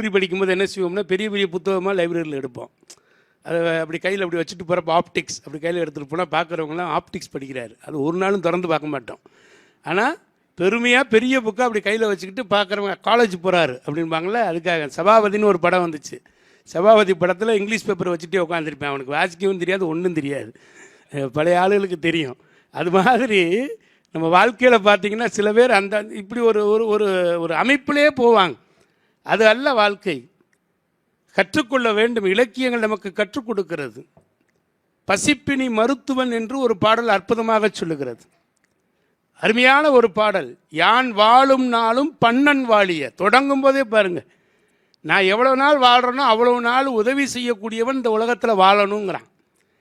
கல்லூரி படிக்கும்போது என்ன செய்வோம்னா பெரிய பெரிய புத்தகமாக லைப்ரரியில் எடுப்போம். அதை அப்படி கையில் அப்படி வச்சுட்டு போகிறப்ப ஆப்டிக்ஸ் அப்படி கையில் எடுத்துகிட்டு போனால் பார்க்குறவங்களாம் ஆப்டிக்ஸ் படிக்கிறாரு. அது ஒரு நாளும் திறந்து பார்க்க மாட்டோம். ஆனால் பெருமையாக பெரிய புக்கை அப்படி கையில் வச்சுக்கிட்டு பார்க்குறவங்க காலேஜ் போகிறாரு அப்படின்பாங்களே அதுக்காக. சபாபதினு ஒரு படம் வந்துச்சு. சபாபதி படத்தில் இங்கிலீஷ் பேப்பரை வச்சுட்டே உட்காந்துருப்பேன் அவனுக்கு வாசிக்கவும் தெரியாது ஒன்றும் தெரியாது. பழைய ஆளுகளுக்கு தெரியும். அது மாதிரி நம்ம வாழ்க்கையில் பார்த்தீங்கன்னா சில பேர் அந்த இப்படி ஒரு ஒரு ஒரு ஒரு அமைப்பிலே போவாங்க. அது அல்ல வாழ்க்கை. கற்றுக்கொள்ள வேண்டும். இலக்கியங்கள் நமக்கு கற்றுக் கொடுக்கிறது. பசிப்பினி மருத்துவன் என்று ஒரு பாடல் அற்புதமாக சொல்லுகிறது. அருமையான ஒரு பாடல். யான் வாழும் நாளும் பண்ணன் வாழிய. தொடங்கும் போதே பாருங்க. நான் எவ்வளோ நாள் வாழ்கிறேனோ அவ்வளவு நாள் உதவி செய்யக்கூடியவன் இந்த உலகத்தில் வாழணுங்கிறான்.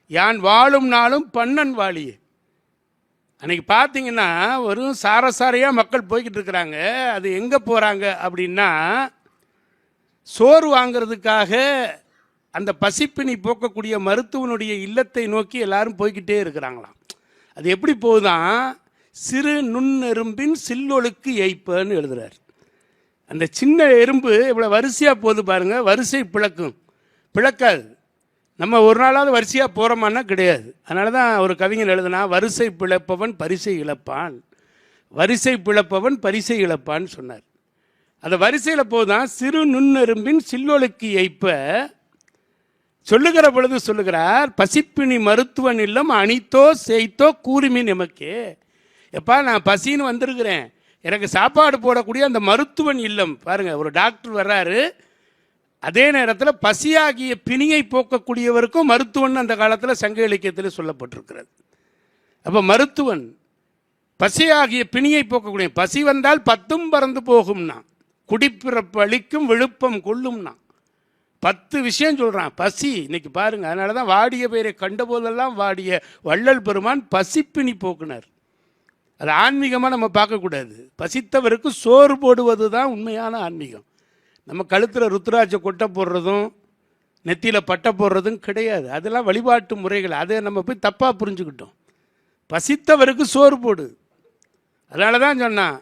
யான் வாழும் நாளும் பண்ணன் வாழிய. அன்னைக்கு பார்த்தீங்கன்னா வெறும் சாரசாரையாக மக்கள் போய்கிட்டு இருக்கிறாங்க. அது எங்கே போகிறாங்க அப்படின்னா சோறு வாங்குறதுக்காக அந்த பசிப்பினி போக்கக்கூடிய மருத்துவனுடைய இல்லத்தை நோக்கி எல்லாரும் போய்கிட்டே இருக்கிறாங்களாம். அது எப்படி போகுதான் சிறு நுண்ணெரும்பின் சில்லொழுக்கு எய்ப்பன்னு எழுதுறார். அந்த சின்ன எறும்பு இவ்வளோ வரிசையாக போகுது பாருங்கள் வரிசை பிளக்கும். பிளக்காது. நம்ம ஒரு நாளாவது வரிசையாக போகிறோமான்னா கிடையாது. அதனால தான் ஒரு கவிஞர் எழுதுனா வரிசை பிளப்பவன் பரிசை இழப்பான். வரிசை பிளப்பவன் பரிசை இழப்பான்னு சொன்னார். அந்த வரிசையில் போதான் சிறு நுண்ணெரும்பின் சில்லொழுக்கு எய்ப்ப சொல்லுகிற பொழுது சொல்லுகிறார் பசிப்பினி மருத்துவன் இல்லம் அணித்தோ செய்தோ கூறுமி நமக்கு. எப்பா நான் பசின்னு வந்திருக்கிறேன். எனக்கு சாப்பாடு போடக்கூடிய அந்த மருத்துவன் இல்லம் பாருங்க ஒரு டாக்டர் வர்றாரு. அதே நேரத்தில் பசியாகிய பிணியை போக்கக்கூடியவருக்கும் மருத்துவன் அந்த காலத்தில் சங்க இலக்கியத்தில் சொல்லப்பட்டிருக்கிறது. அப்போ மருத்துவன் பசியாகிய பிணியை போக்கக்கூடிய பசி வந்தால் பத்தும் பறந்து போகும்னா குடிப்பிறப்பு அளிக்கும் விழுப்பம் கொள்ளும்னா. பத்து விஷயம் சொல்கிறான் பசி. இன்னைக்கு பாருங்கள் அதனால தான் வாடிய பெயரை கண்டபோதெல்லாம் வாடிய வள்ளல் பெருமான் பசிப்பினி போக்குனர். அது ஆன்மீகமாக நம்ம பார்க்கக்கூடாது. பசித்தவருக்கு சோறு போடுவது தான் உண்மையான ஆன்மீகம். நம்ம கழுத்தில் ருத்ராட்ச கொட்டை போடுறதும் நெத்தியில் பட்டை போடுறதும் கிடையாது. அதெல்லாம் வழிபாட்டு முறைகள். அதை நம்ம போய் தப்பாக புரிஞ்சுக்கிட்டோம். பசித்தவருக்கு சோறு போடு. அதனால தான் சொன்னான்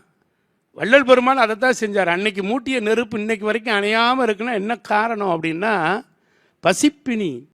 வள்ளல் பெருமான் அதை தான் செஞ்சார். அன்னைக்கு மூட்டிய நெருப்பு இன்னைக்கு வரைக்கும் அணையாமல் இருக்குன்னா என்ன காரணம் அப்படின்னா பசிப்பினி.